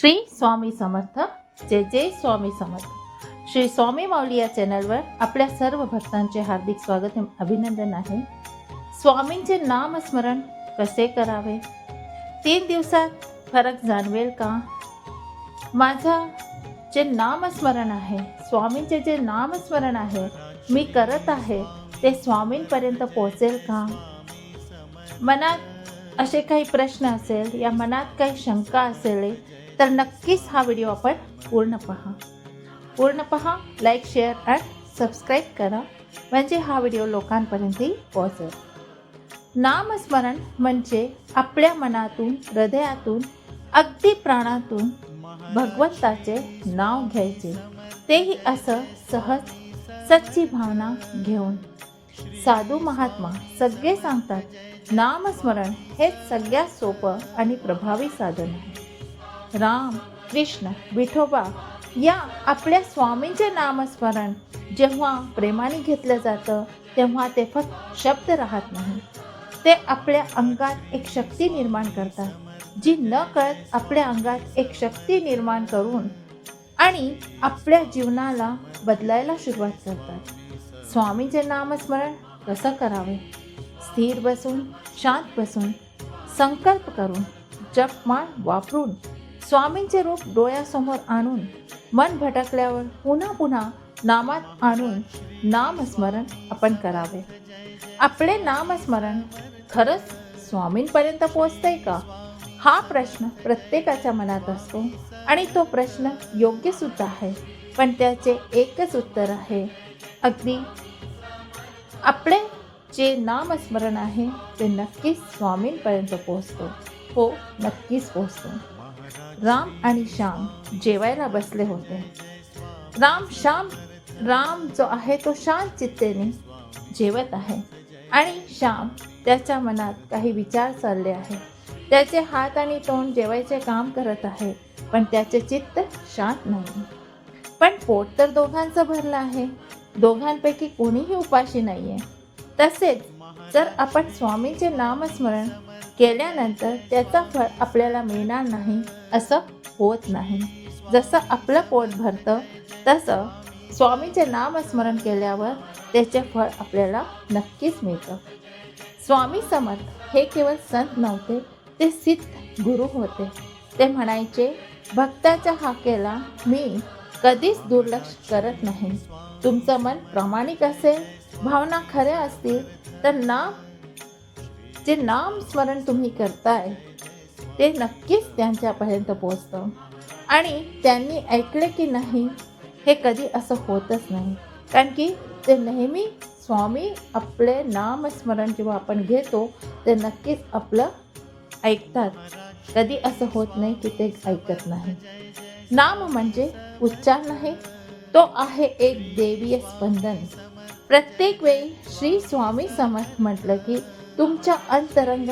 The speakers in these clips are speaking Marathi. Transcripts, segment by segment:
श्री स्वामी समर्थ. जय जय स्वामी समर्थ. श्री स्वामी माऊली या चॅनलवर आपल्या सर्व भक्तांचे हार्दिक स्वागत अभिनंदन आहे. स्वामींचे नामस्मरण कसे करावे? तीन दिवसात फरक जाणवेल का? माझा जे नामस्मरण आहे स्वामींचे जे नामस्मरण आहे मी करत आहे ते स्वामींपर्यंत पोहोचेल का? मनात असे काही प्रश्न असेल या मनात काही शंका असेल तर नक्कीच हा व्हिडिओ आपण पूर्ण पहा. पूर्ण पहा लाईक शेअर अँड सबस्क्राईब करा. म्हणजे हा व्हिडिओ लोकांपर्यंतही पोहोचेल. नामस्मरण म्हणजे आपल्या मनातून हृदयातून अगदी प्राणातून भगवंताचे नाव घ्यायचे. तेही असं सहज सच्ची भावना घेऊन. साधू महात्मा सगळे सांगतात नामस्मरण हेच सगळ्यात सोपं आणि प्रभावी साधन आहे. राम कृष्ण विठोबा या आपल्या स्वामींचे नामस्मरण जेव्हा प्रेमाने घेतलं जातं तेव्हा ते फक्त शब्द राहत नाही. ते आपल्या अंगात एक शक्ती निर्माण करतात जी न कळत आपल्या अंगात एक शक्ती निर्माण करून आणि आपल्या जीवनाला बदलायला सुरुवात करतात. स्वामींचे नामस्मरण कसं करावे? स्थिर बसून शांत बसून संकल्प करून जपमान वापरून स्वामींचे रूप डोळ्यासमोर आणून मन भटकल्यावर पुन्हा पुन्हा नामात आणून नामस्मरण आपण करावे. आपले नामस्मरण खरंच स्वामींपर्यंत पोचतंय का? हा प्रश्न प्रत्येकाच्या मनात असतो आणि तो प्रश्न योग्य सुद्धा आहे. पण त्याचे एकच उत्तर आहे. अगदी आपले जे नामस्मरण आहे ते नक्कीच स्वामींपर्यंत पोचतो हो नक्कीच पोचतो राम आणि श्याम जेवायला बसले होते. राम श्याम राम जो आहे तो शांत चित्तेने जेवत आहे आणि श्याम त्याच्या मनात काही विचार चालले आहे त्याचे हात आणि तोंड जेवायचे काम करत आहे पण त्याचे चित्त शांत नाही. पण पोट तर दोघांचं भरलं आहे. दोघांपैकी कोणीही उपाशी नाही आहे तसेच जर आपण स्वामींचे नामस्मरण केल्यानंतर त्याचा फळ आपल्याला मिळणार नाही असं होत नाही. जसं आपलं पोट भरतं तसं स्वामीचे नामस्मरण केल्यावर त्याचे फळ आपल्याला नक्कीच मिळतं. स्वामी समर्थ हे केवळ संत नव्हते ते सिद्ध गुरु होते. ते म्हणायचे भक्ताच्या हाकेला मी कधीच दुर्लक्ष करत नाही. तुमचं मन प्रामाणिक असेल भावना खऱ्या असतील तर नाम जे नामस्मरण तुम्ही करताय ते नक्कीच त्यांच्यापर्यंत पोचतं आणि त्यांनी ऐकले की नाही हे कधी असं होतच नाही. कारण की ते नेहमी स्वामी आपले नामस्मरण जेव्हा आपण घेतो ते नक्कीच आपलं ऐकतात. कधी असं होत नाही की ते ऐकत नाही. नाम म्हणजे उच्चार नाही तो आहे एक देवीय स्पंदन. प्रत्येक वेळी श्री स्वामी समर्थ म्हटलं की तुमच्या अंतरंग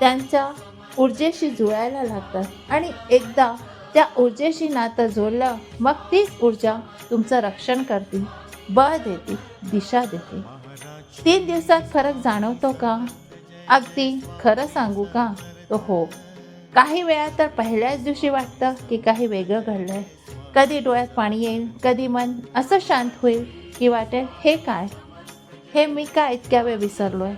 त्यांच्या ऊर्जेशी जुळायला लागतात. आणि एकदा त्या ऊर्जेशी नातं जोडलं मग तीच ऊर्जा तुमचं रक्षण करते बळ देते दिशा देते तीन दिवसात फरक जाणवतो का? अगदी खरं सांगू का? तो हो. काही वेळा तर पहिल्याच दिवशी वाटतं की काही वेगळं घडलंय. कधी डोळ्यात पाणी येईल कधी मन. असं शांत होईल की वाटेल हे काय? हे मी का इतक्या वेळ विसरलो आहे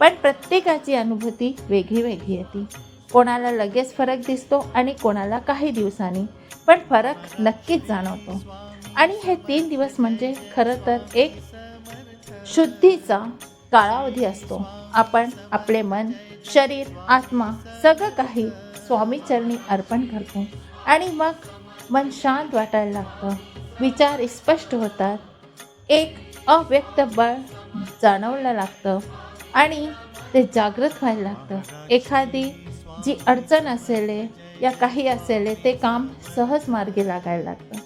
पण प्रत्येकाची अनुभूती वेगळी वेगळी येते. कोणाला लगेच फरक दिसतो आणि कोणाला काही दिवसांनी पण फरक नक्कीच जाणवतो. आणि हे तीन दिवस म्हणजे खरं तर एक शुद्धीचा कालावधी असतो. आपण आपले मन शरीर आत्मा सगळं काही स्वामीचरणी अर्पण करतो. आणि मग मन शांत वाटायला लागतं. विचार स्पष्ट होतात. एक अव्यक्त बळ जाणवलं लागतं. आणि ते जागृत व्हायला लागतं. एखादी जी अडचण असेल या काही असेल ते काम सहज मार्गी लागायला लागतं.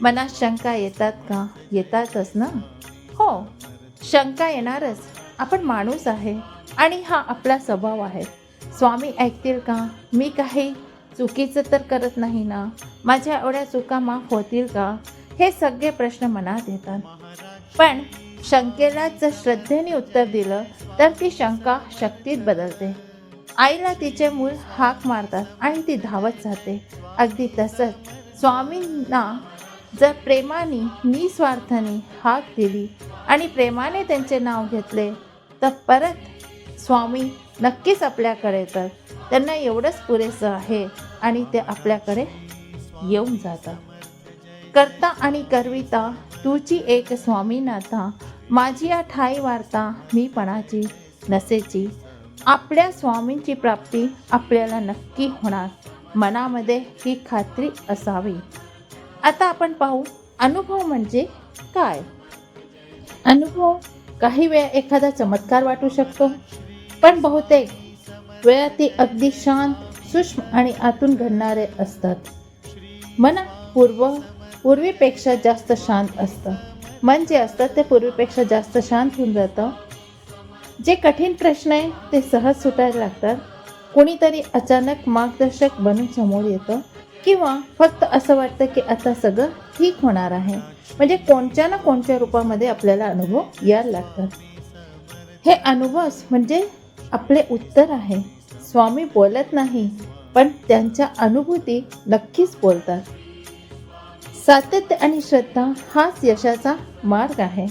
मनात शंका येतात का? येतातच ना? हो शंका येणारच. आपण माणूस आहे आणि हा आपला स्वभाव आहे. स्वामी ऐकतील का? मी काही चुकीचं तर करत नाही ना? माझ्या एवढ्या चुका माफ होतील का? हे सगळे प्रश्न मनात येतात. पण शंकेला जर श्रद्धेने उत्तर दिलं तर ती शंका शक्तीत बदलते. आईला तिचे मूल हाक मारतात आणि ती धावत जाते. अगदी तसंच स्वामींना जर प्रेमाने निस्वार्थाने हाक दिली आणि प्रेमाने त्यांचे नाव घेतले तर परत स्वामी नक्कीच आपल्याकडे येतात. त्यांना एवढंच पुरेसं आहे आणि ते आपल्याकडे येऊन जातात. करता आणि करविता तुझी एक स्वामीनाथा माझी या ठाई वार्ता मीपणाची नसेची. आपल्या स्वामींची प्राप्ती आपल्याला नक्की होणार. मनामध्ये ही खात्री असावी. आता आपण पाहू अनुभव म्हणजे काय? अनुभव काही वेळा एखादा चमत्कार वाटू शकतो पण बहुतेक वेळा ती अगदी शांत सूक्ष्म आणि आतून घडणारे असतात. मन पूर्व पूर्वीपेक्षा जास्त शांत असतं. मन जे असतं ते पूर्वीपेक्षा जास्त शांत होऊन जातं. जे कठीण प्रश्न आहे ते सहज सुटायला लागतात. कोणीतरी अचानक मार्गदर्शक बनून समोर येतं. किंवा फक्त असं वाटतं की आता सगळं ठीक होणार आहे. म्हणजे कोणत्या ना कोणत्या रूपामध्ये आपल्याला अनुभव यायला लागतात. हे अनुभव म्हणजे आपले उत्तर आहे. स्वामी बोलत नाही पण त्यांच्या अनुभूती नक्कीच बोलतात. सातत्य आणि श्रद्धा हाच यशाचा मार्ग आहे.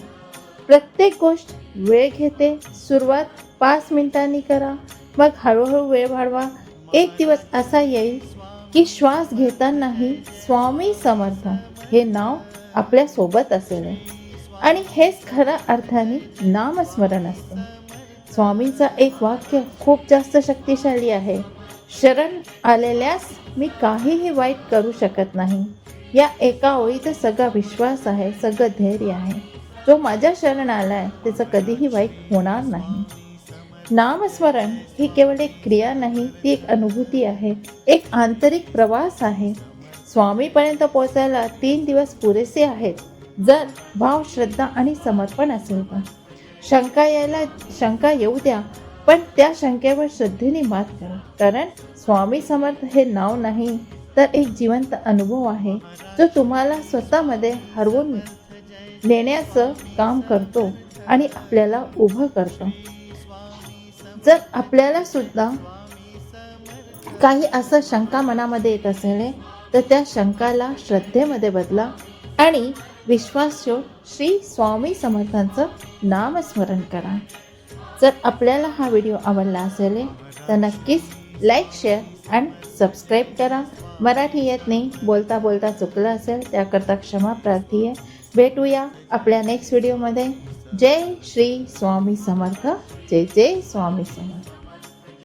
प्रत्येक गोष्ट वेळ घेते सुरुवात पाच मिनिटांनी करा मग हळूहळू वेळ वाढवा. एक दिवस असा येईल की श्वास घेतानाही स्वामी समर्थ हे नाव आपल्यासोबत असेल. आणि हेच खऱ्या अर्थाने नामस्मरण असते. स्वामींचा एक वाक्य खूप जास्त शक्तिशाली आहे. शरण आलेल्यास मी काहीही वाईट करू शकत नाही. या एका ओळीचा सगळा विश्वास आहे सगळं धैर्य आहे. जो माझ्या शरण आलाय त्याचं कधीही वाईट होणार नाही. नामस्मरण ही केवळ एक क्रिया नाही ती एक अनुभूती आहे एक आंतरिक प्रवास आहे. स्वामीपर्यंत पोहोचायला तीन दिवस पुरेसे आहेत जर भाव श्रद्धा आणि समर्पण असेल तर. शंका यायला शंका येऊ द्या पण त्या शंकेवर श्रद्धेने मात करा. कारण स्वामी समर्थ हे नाव नाही तर एक जिवंत अनुभव आहे जो तुम्हाला स्वतःमध्ये हरवून नेण्याचं काम करतो आणि आपल्याला उभं करतो. जर आपल्याला सुद्धा काही असं शंका मनामध्ये येत असेल तर त्या शंकाला श्रद्धेमध्ये बदला आणि विश्वास श्री स्वामी समर्थांचं नामस्मरण करा. जर आपल्याला हा व्हिडिओ आवडला असेल तर नक्कीच लाईक शेअर अँड सबस्क्राईब करा. मराठी येत नाही बोलता बोलता चुकलं असेल त्याकरता क्षमा प्रार्थी आहे. भेटूया आपल्या नेक्स्ट व्हिडिओमध्ये जय श्री स्वामी समर्थ. जय जय स्वामी समर्थ.